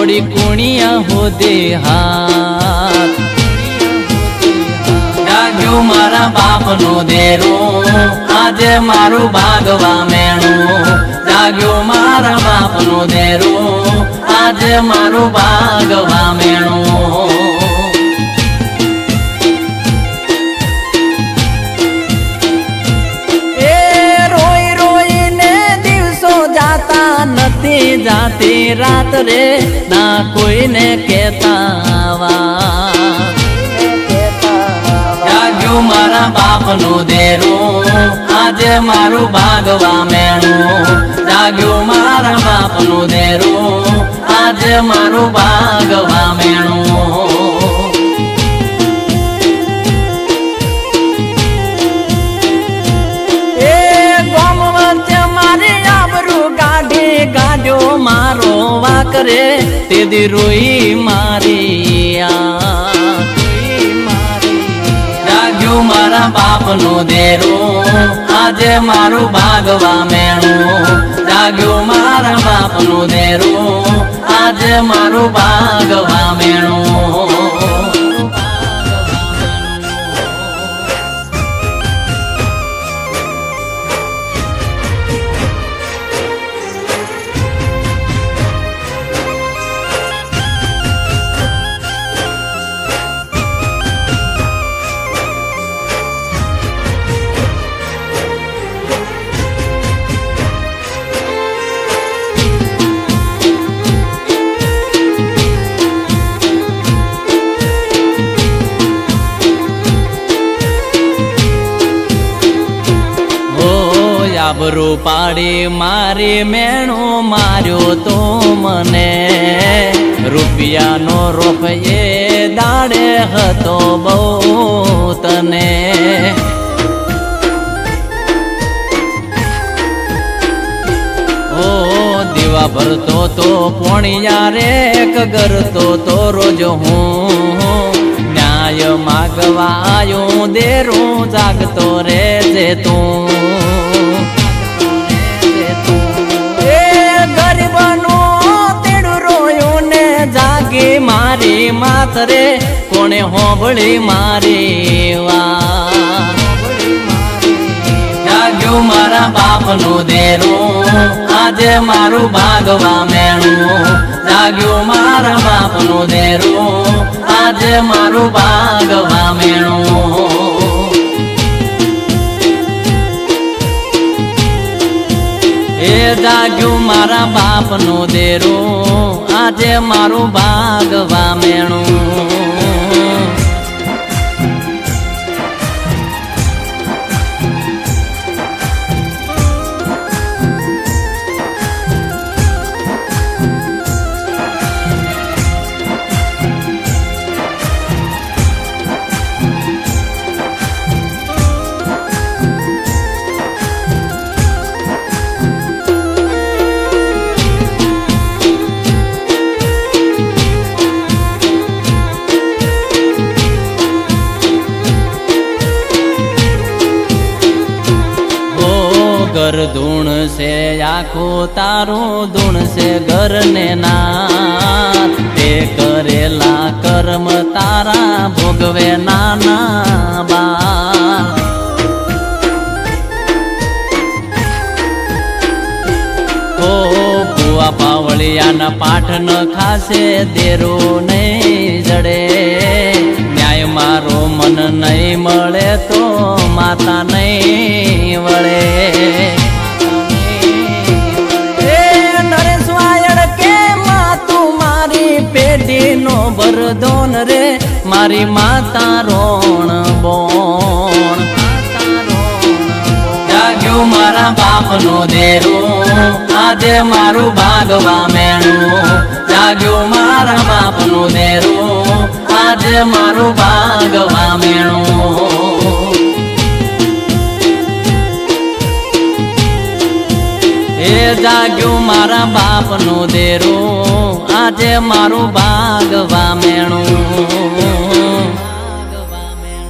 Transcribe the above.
વળી કુણિયા હોદે હાથ. જાગ્યું મારા બાપનો દેરો, આજે મારું ભાગવા મેણું. જાગ્યું મારા બાપનો દેરો, આજે મારું ભાગવા મેણું. જાતા જાતી રાત રે ના કોઈને કહેતા જાગ્યું મારા બાપનું દેરું, આજે મારું ભાગવા મેણું. જાગ્યું મારા બાપનું દેરું, આજે મારું ભાગવા મેણું. વાકરે તે રોઈ મારી મારા. બાપનું દેરું, આજે મારું ભાગવા મેણું. જાગ્યું મારા બાપનું દેરો, આજે મારું ભાગવા આબરૂ પાડી, મારી મેણો માર્યો તો મને. રૂપિયાનો રોફ એ દાડે હતો બહુ તને દીવા ભરતો તો પોણિયા રે કગરતો તો રોજ હું. ન્યાય માગવા આયો, દેરું જાગતો રે જે તું. મારી માત રે કોણે હોબળી મારી જાગ્યું મારા બાપનું દેરું, આજે મારું ભાગવા મેણું. જાગ્યું મારા બાપનું દેરું, આજે મારું ભાગવા મેણું. એ જાગ્યું મારા બાપનું દેરું. આજે મારું ભાગવા મેણું ઘર ધૂણ છે, આખું તારું ધૂણ છે, ઘરને ના તે કરેલા કર્મ તારા ભોગવે નાના બા ઓ ભુવા પાવળિયાના પાઠ ન ખાશે, દેરો નહીં જડે. ન્યાય મારો મન નહીં મળે તો માતા નહીં મારી માતા રોણ બોણ. જાગ્યું મારા બાપનો દેરું. આજે મારું ભાગવા મેણું. જાગ્યું મારા બાપનું દેરું. આજે મારું ભાગવા મેણું. એ જાગ્યું મારા બાપનું દેરું. આજે મારું ભાગવા મેણું.